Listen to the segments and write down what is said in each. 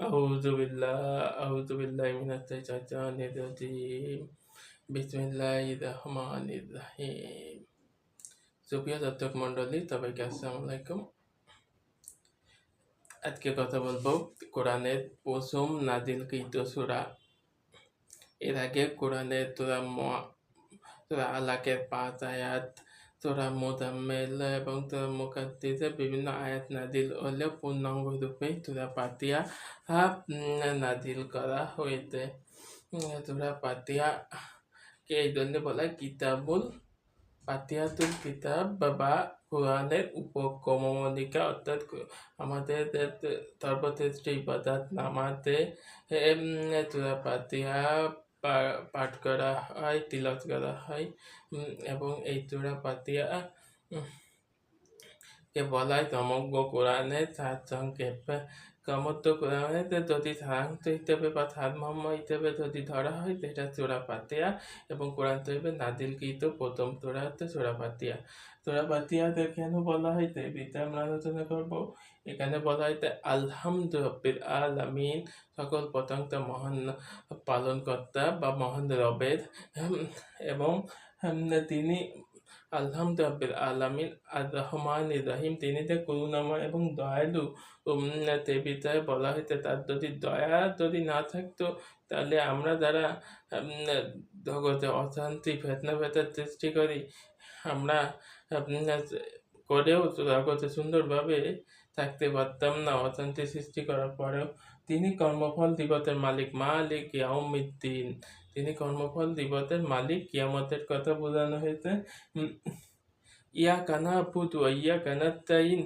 أعوذ بالله أعوذ بالله من الشيطان الرجيم بسم الله الرحمن الرحيم সুপ্রিয় দর্শক মণ্ডলী সবাইকে আসসালামু আলাইকুম আজকে কথা বলবো কোরআনের প্রথম নাজিলকৃত সূরা এর আগে কোরআনের তোরা তোরা আলাকের পাঁচ আয়াত তোরা মোদাম্মেল এবং তোরা মুকাদ্দিসে বিভিন্ন আয়াত নাদিল হলেও পূর্ণাঙ্গ রূপে তোরা পাতিয়া নাজিল করা হয়েছে তোরা পাতিয়া কে এই জন্য বলা কিতাবুল পাতিয়াতুল কিতাব বা কোরআনের উপক্রমণিকা অর্থাৎ আমাদের সর্বশ্রেষ্ঠ ইবাদত নামাতে তোরা পাতিয়া পাঠ করা হয় তিলত করা হয় এবং এই চূড়া পাতিয়া কে বলা হয় সমগ্র কোরআনের সাত সংক্ষেপ সমস্ত কোরআনে যদি সারাংশ হিসেবে বা সারমর্ম হিসেবে যদি ধরা হয় সেটা চোরা পাতিয়া, এবং কোরআন তৈবে নাদিলকৃত প্রথম তোরা হচ্ছে চোরা পাতিয়া। চোরা পাতিয়াতে কেন বলা হয়েছে বিষয়ে আমরা আলোচনা করব। এখানে বলা হইতে হয়েছে আলহামদুরব্বির আলামিন, সকল প্রশংসা মহান পালনকর্তা বা মহান রবের এবং তিনি আলহামদুলিল আলামিন আর রহমান রহিম, তিনি যে করুণাময় এবং দয়ালু তে বিষয়ে বলা হইতে, তার যদি দয়া যদি না থাকতো, তাহলে আমরা যারা জগতে অশান্তি, ফেতনা ফেতার সৃষ্টি করি আমরা করেও জগতে সুন্দরভাবে থাকতে পারতাম না। অশান্তি সৃষ্টি করার পরেও তিনি কর্মফল দিবতের মালিক মালিক ইয়াউমিদ্দিন। তিনি কর্মফল দিবতের মালিক, কিয়ামতের কথা বোঝানো হয়েছে। ইয়া কানা পুতু ইয়া কানা তাইন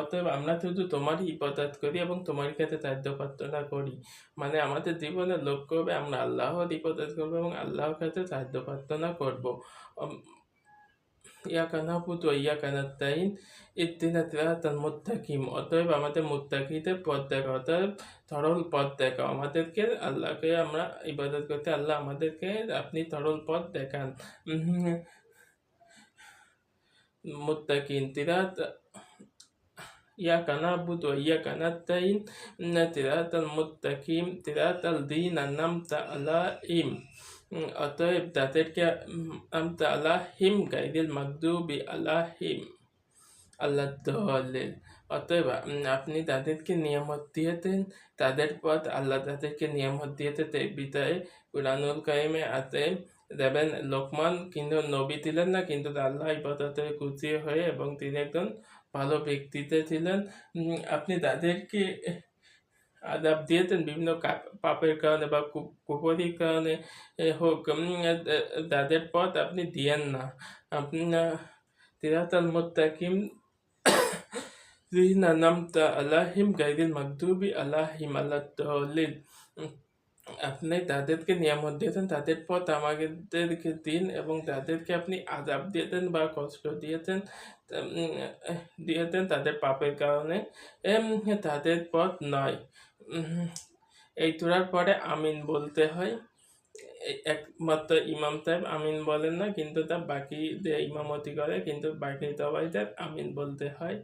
অতএব আমরা শুধু তোমারই ইবাদত করি এবং তোমার কাছে সাহায্য প্রার্থনা করি। মানে আমাদের জীবনের লক্ষ্য হবে আমরা আল্লাহর ইবাদত করব এবং আল্লাহর কাছে সাহায্য প্রার্থনা করব। ইয়াকা নাবুদু ওয়া ইয়াকা নাস্তাইন ইহদিনা সিরাতাল মুত্তাকিম অতএব আমাদের মুত্তাকিদের পথ দেখা অতএব সরল পথ দেখা আমাদেরকে আল্লাহকে আমরা ইবাদত করতে আল্লাহ আমাদেরকে আপনি সরল পথ দেখান। তিরাত ইয়াকা নাবুদু ওয়া ইয়াকা নাস্তাইন সিরাতাল মুত্তাকিম সিরাতাল দিন আনআমতা আলাইহিম অতএব তাদেরকে আমতা আলাহিম গাইদিল মাকদুবি আলাহিম আল্লাহ দলের অতএব আপনি তাদেরকে নিয়ামত দিয়েছেন তাদের পথ আল্লাহ তাদেরকে নিয়ামত দিয়েছে বিদায় কুরানুল কাইমে আছে দেবেন লোকমান, কিন্তু নবী ছিলেন না, কিন্তু আল্লাহ ইবাদতে খুশি হয়ে এবং তিনি একজন ভালো ব্যক্তিতে ছিলেন। আপনি তাদেরকে আদাব দিয়েছেন বিভিন্ন পাপের কারণে বা কুপরির কারণে হোক তাদের পথ আপনি দিয়েন না। আপনি তিরাতাল মোত্তাকিম যিহনা নামতা আলাহিম গাইদিল মাকদুবি আল্লাহিম আল্লাহ আপনি তাদেরকে নিয়ামত দিয়েছেন তাদের পথ আমাদেরকে দিন এবং তাদেরকে আপনি আজাব দিয়েছেন বা কষ্ট দিয়েছেন দিয়েছেন তাদের পাপের কারণে। তাদের পথ নয়। এই তোরার পরে আমিন বলতে হয়। একমাত্র ইমাম সাহেব আমিন বলেন না, কিন্তু তা বাকি যে ইমামতি করে, কিন্তু বাকি সবাইদের আমিন বলতে হয়।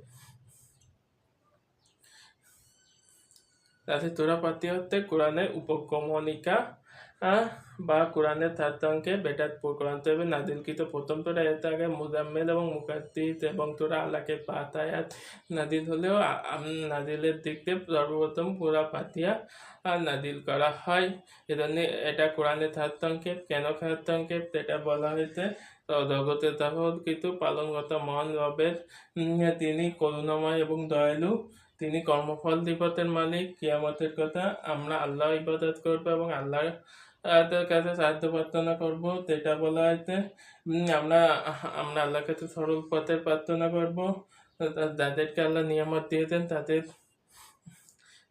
তাতে তোরা পাতি হচ্ছে কোরআনের উপক্রমণিকা বা কোরআনের ছাত্রাঙ্কে বেটার কোরআন তৈবে নাদিলকৃত প্রথম তোরা এর আগে মুজাম্মেল এবং মুকাদ্দিস এবং তোরা আল্লাহকে পাতায়াত নাদিল হলেও নাদিলের দিক দিয়ে সর্বপ্রথম পুরা পাতিয়া নাদিল করা হয়। এজন্য এটা কোরআনের ছাত্রাঙ্কেপ কেন ছাত্রাঙ্কেপ এটা বলা হয়েছে? জগতে জগতের কিন্তু পালনগত মহান রবের তিনি করুণাময় এবং দয়ালু তিনি কর্মফল দিবতের মালিক, কিয়ামতের কথা আমরা আল্লাহ ইবাদত করব এবং আল্লাহ তাদের কাছে সাহায্য প্রার্থনা করব। সেটা বলা হয়েছে আমরা আমরা আল্লাহর কাছে সরল পথের প্রার্থনা করব। যাদেরকে আল্লাহ নিয়ামত দিয়েছেন, তাদের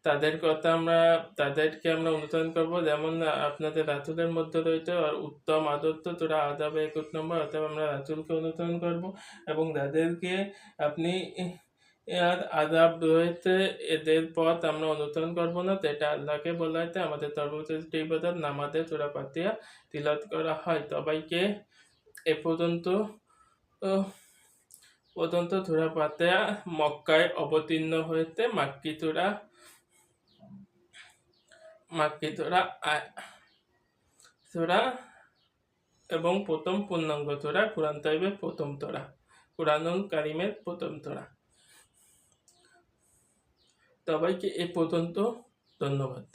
তাদের কথা আমরা, তাদেরকে আমরা অনুসরণ করব। যেমন আপনাদের রাতুলের মধ্যে রয়েছে, আর উত্তম আদর্শ তোরা আদাবে একুশ নম্বর অর্থাৎ আমরা রাতুলকে অনুসরণ করব এবং যাদেরকে আপনি আর আজাব রয়েছে। এদের পথ আমরা অনুসরণ করব না। সেটা আল্লাহকে বলা হয়েছে, আমাদের সর্বশ্রেষ্ঠ ইবাদত নামাজে চূড়া পাতিয়া তিলত করা হয়। সবাইকে এ পর্যন্ত পদন্ত তোরা পাতেয়া মক্কায় অবতীর্ণ হইতে মাক্কি তোরা মাক্কি আ- তোরা এবং প্রথম পূর্ণাঙ্গ তোরা কোরআন তাইবের প্রথম তোরা কোরআনুল কারিমের প্রথম তোরা সবাইকে এ পর্যন্ত ধন্যবাদ।